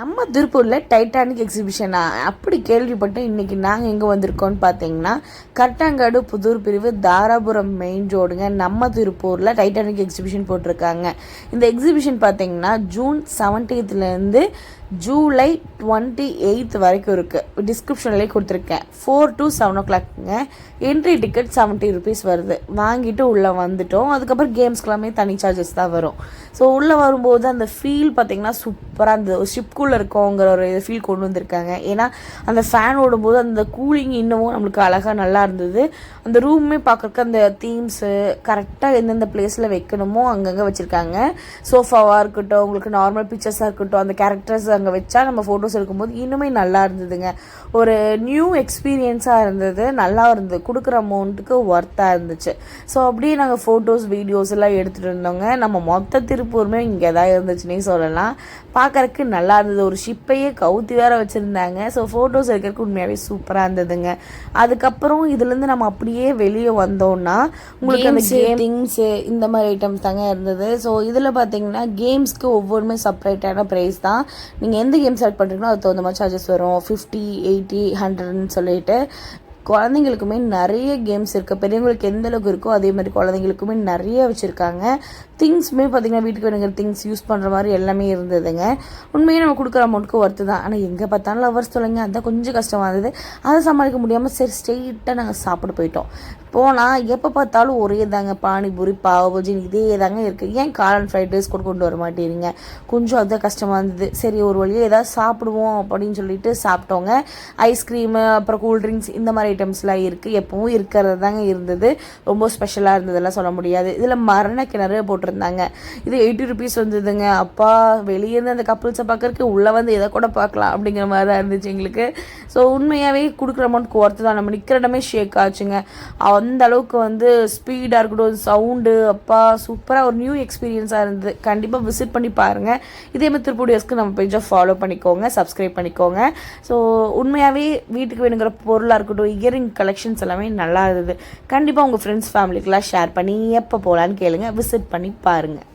நம்ம திருப்பூரில் டைட்டானிக் எக்ஸிபிஷனா? அப்படி கேள்விப்பட்டு இன்னைக்கு நாங்கள் எங்கே வந்திருக்கோம்னு பார்த்தீங்கன்னா கட்டாங்காடு புதூர் பிரிவு தாராபுரம் மெயின் ரோடுங்க நம்ம திருப்பூரில் டைட்டானிக் எக்ஸிபிஷன் போட்டிருக்காங்க. இந்த எக்ஸிபிஷன் பார்த்தீங்கன்னா ஜூன் செவன்டீன்த்லேருந்து ஜூலை டுவெண்ட்டி எயித் வரைக்கும் இருக்குது டிஸ்கிரிப்ஷன்லேயே கொடுத்துருக்கேன். ஃபோர் டு செவன் ஓ கிளாக்குங்க என்ட்ரி டிக்கெட் செவன்ட்டி ருபீஸ் வருது. வாங்கிட்டு உள்ளே வந்துட்டோம். அதுக்கப்புறம் கேம்ஸ்க்கெல்லாமே தனி சார்ஜஸ் தான் வரும். ஸோ உள்ளே வரும்போது அந்த ஃபீல் பார்த்தீங்கன்னா சூப்பராக அந்த ஷிப்குள்ளே இருக்கோங்கிற ஒரு ஃபீல் கொண்டு வந்திருக்காங்க. ஏன்னா அந்த ஃபேன் ஓடும்போது அந்த கூலிங் இன்னமும் நம்மளுக்கு அழகாக நல்லா இருந்தது. அந்த ரூமே பார்க்கறக்கு அந்த தீம்ஸு கரெக்டாக எந்தெந்த பிளேஸில் வைக்கணுமோ அங்கங்கே வச்சுருக்காங்க. சோஃபாவாக இருக்கட்டும் உங்களுக்கு நார்மல் பிக்சர்ஸாக இருக்கட்டும் அந்த கேரக்டர்ஸ் அங்கே வச்சா நம்ம ஃபோட்டோஸ் எடுக்கும்போது இன்னுமே நல்லா இருந்ததுங்க. ஒரு நியூ எக்ஸ்பீரியன்ஸாக இருந்தது நல்லா இருந்தது. கொடுக்குற அமௌண்ட்டுக்கு ஒர்த்தாக இருந்துச்சு. ஸோ அப்படியே நாங்கள் ஃபோட்டோஸ் வீடியோஸ் எல்லாம் எடுத்துகிட்டு இருந்தோங்க. நம்ம மொத்த திருப்பூருமே இங்கே தான் இருந்துச்சுன்னே சொல்லலாம். பார்க்குறக்கு நல்லா இருந்தது. ஒரு ஷிப்பையே கவுத்தி வேற வச்சுருந்தாங்க. ஸோ ஃபோட்டோஸ் எடுக்கிறதுக்கு உண்மையாகவே சூப்பராக இருந்ததுங்க. அதுக்கப்புறம் இதுலேருந்து நம்ம அப்படியே வெளியே வந்தோம்னா உங்களுக்கு அந்த கேம் திங்ஸு இந்த மாதிரி ஐட்டம்ஸ் தாங்க இருந்தது. ஸோ இதில் பார்த்தீங்கன்னா கேம்ஸ்க்கு ஒவ்வொருமே செப்பரேட்டான ப்ரைஸ் தான். நீங்கள் எந்த கேம் செலக்ட் பண்ணுறீங்களோ அதுக்கு தகுந்த மாதிரி சார்ஜஸ் வரும். ஃபிஃப்டி எயிட்டி ஹண்ட்ரட்னு சொல்லிட்டு. குழந்தைங்களுக்குமே நிறைய கேம்ஸ் இருக்குது பெரியவங்களுக்கு எந்த அளவுக்கு இருக்கோ அதே மாதிரி குழந்தைங்களுக்குமே நிறைய வச்சுருக்காங்க. திங்ஸுமே பார்த்திங்கன்னா வீட்டுக்கு வேணுங்கிற திங்ஸ் யூஸ் பண்ணுற மாதிரி எல்லாமே இருந்ததுங்க. உண்மையாக நம்ம கொடுக்குற அமௌண்ட்டுக்கு ஒர்த்து தான். ஆனால் எங்கே பார்த்தாலும் லவர்ஸ் தொலைங்க அதான் கொஞ்சம் கஷ்டமாக இருந்தது. அதை சமாளிக்க முடியாமல் சரி ஸ்ட்ரெயிட்டாக நாங்கள் சாப்பிட போயிட்டோம். போனால் எப்போ பார்த்தாலும் ஒரே தாங்க பானிபூரி பாவபூஜி இதே தாங்க இருக்குது ஏன் காளான் ஃப்ரைட் ரைஸ் கூட கொண்டு வர மாட்டேறீங்க? கொஞ்சம் அதுதான் கஷ்டமாக இருந்தது. சரி ஒரு வழியாக ஏதாவது சாப்பிடுவோம் அப்படின்னு சொல்லிட்டு சாப்பிட்டோங்க. ஐஸ்கிரீமு அப்புறம் கூல்ட்ரிங்க்ஸ் இந்த மாதிரி ஐட்டம்ஸ்லாம் இருக்குது எப்பவும் இருக்கிறது தாங்க இருந்தது. ரொம்ப ஸ்பெஷலாக இருந்ததெல்லாம் சொல்ல முடியாது. இதில் மரண கிணறு போட்டிருந்தாங்க. இது எயிட்டி ருபீஸ் வந்ததுங்க. அப்பா வெளியே இருந்து அந்த கப்புள்ஸை பார்க்கறதுக்கு உள்ளே வந்து எதை கூட பார்க்கலாம் அப்படிங்கிற மாதிரி தான் இருந்துச்சு எங்களுக்கு. ஸோ உண்மையாகவே கொடுக்குற அமௌண்ட்க்கு ஒர்த்து தான் நம்ம நிற்கிற இடமே ஷேக் ஆச்சுங்க. அந்த அளவுக்கு வந்து ஸ்பீடாக இருக்கட்டும் சவுண்டு அப்பா சூப்பராக ஒரு நியூ எக்ஸ்பீரியன்ஸாக இருந்தது. கண்டிப்பாக விசிட் பண்ணி பாருங்கள் இதே மாதிரி திருப்பூடியர்ஸ்க்கு நம்ம பேஜை ஃபாலோ பண்ணிக்கோங்க சப்ஸ்கிரைப் பண்ணிக்கோங்க. ஸோ உண்மையாகவே வீட்டுக்கு வேணுங்கிற பொருளாக இருக்கட்டும் இயரிங் கலெக்ஷன்ஸ் எல்லாமே நல்லா இருந்தது. கண்டிப்பாக உங்கள் ஃப்ரெண்ட்ஸ் ஃபேமிலிக்கெலாம் ஷேர் பண்ணி எப்போ போகலான்னு கேளுங்க. விசிட் பண்ணி பாருங்கள்